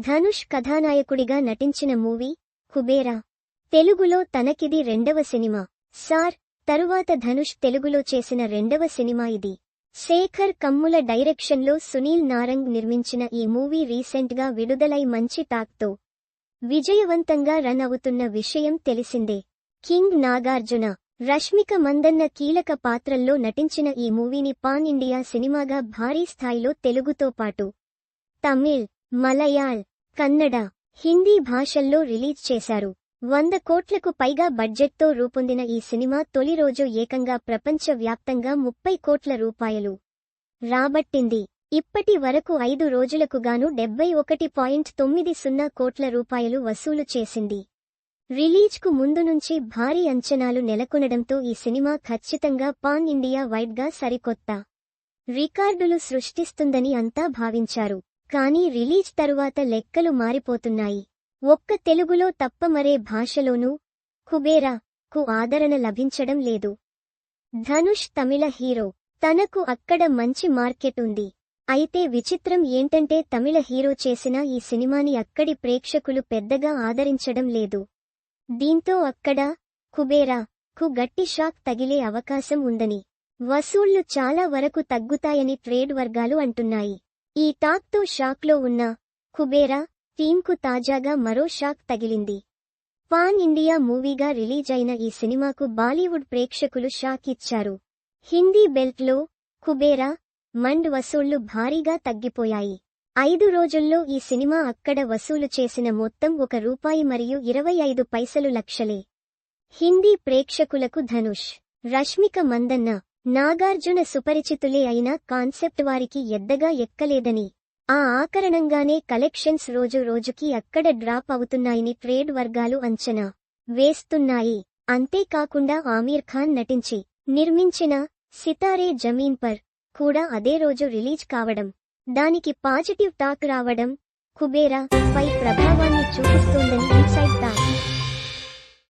ధనుష్ కథానాయకుడిగా నటించిన మూవీ కుబేరా. తెలుగులో తనకిది రెండవ సినిమా. సార్ తరువాత ధనుష్ తెలుగులో చేసిన రెండవ సినిమా ఇది. శేఖర్ కమ్ముల డైరెక్షన్లో సునీల్ నారంగ్ నిర్మించిన ఈ మూవీ రీసెంట్గా విడుదలై మంచి టాక్తో విజయవంతంగా రన్ అవుతున్న విషయం తెలిసిందే. కింగ్ నాగార్జున రష్మిక మందన్న కీలక పాత్రల్లో నటించిన ఈ మూవీని పాన్ ఇండియా సినిమాగా భారీ స్థాయిలో తెలుగుతో పాటు తమిళ్ మలయాళ్ కన్నడ హిందీ భాషల్లో రిలీజ్ చేశారు. వంద కోట్లకు పైగా బడ్జెట్తో రూపొందిన ఈ సినిమా తొలి రోజు ఏకంగా ప్రపంచవ్యాప్తంగా ముప్పై కోట్ల రూపాయలు రాబట్టింది. ఇప్పటి వరకు ఐదు రోజులకు గాను డెబ్బై ఒకటి పాయింట్ తొమ్మిది సున్నా కోట్ల రూపాయలు వసూలు చేసింది. రిలీజ్కు ముందు నుంచి భారీ అంచనాలు నెలకొనడంతో ఈ సినిమా ఖచ్చితంగా పాన్ ఇండియా వైడ్గా సరికొత్త రికార్డులు సృష్టిస్తుందని అంతా భావించారు. కానీ రిలీజ్ తరువాత లెక్కలు మారిపోతున్నాయి. ఒక్క తెలుగులో తప్ప మరే భాషలోనూ కుబేరా కు ఆదరణ లభించడం లేదు. ధనుష్ తమిళ హీరో. తనకు అక్కడ మంచి మార్కెట్ ఉంది. అయితే విచిత్రం ఏంటంటే తమిళ హీరో చేసిన ఈ సినిమాని అక్కడి ప్రేక్షకులు పెద్దగా ఆదరించడం లేదు. దీంతో అక్కడ కుబేరా కు గట్టి షాక్ తగిలే అవకాశం ఉందని. వసూళ్ళు చాలా వరకు తగ్గుతాయని ట్రేడ్ వర్గాలు అంటున్నాయి. ఈ టాక్తో షాక్లో ఉన్న కుబేరా టీంకు తాజాగా మరో షాక్ తగిలింది. పాన్ ఇండియా మూవీగా రిలీజ్ అయిన ఈ సినిమాకు బాలీవుడ్ ప్రేక్షకులు షాక్ ఇచ్చారు. హిందీ బెల్ట్లో కుబేరా మండ్ వసూళ్ళు భారీగా తగ్గిపోయాయి. ఐదు రోజుల్లో ఈ సినిమా అక్కడ వసూలు చేసిన మొత్తం ఒక రూపాయి మరియు ఇరవై ఐదు పైసలు లక్షలే. హిందీ ప్రేక్షకులకు ధనుష్ రష్మిక మందన్న నాగార్జున సుపరిచితులే అయినా కాన్సెప్ట్ వారికి ఎద్దగా ఎక్కలేదని. ఆ ఆకరణంగానే కలెక్షన్స్ రోజు రోజుకి అక్కడ డ్రాప్ అవుతున్నాయని ట్రేడ్ వర్గాలు అంచనా వేస్తున్నాయి. అంతేకాకుండా ఆమీర్ ఖాన్ నటించి నిర్మించిన సితారే జమీన్ పర్ కూడా అదే రోజు రిలీజ్ కావడం దానికి పాజిటివ్ టాక్ రావడం కుబేరా పై ప్రభావాన్ని చూపిస్తోందని ఇన్సైడ్ టాక్.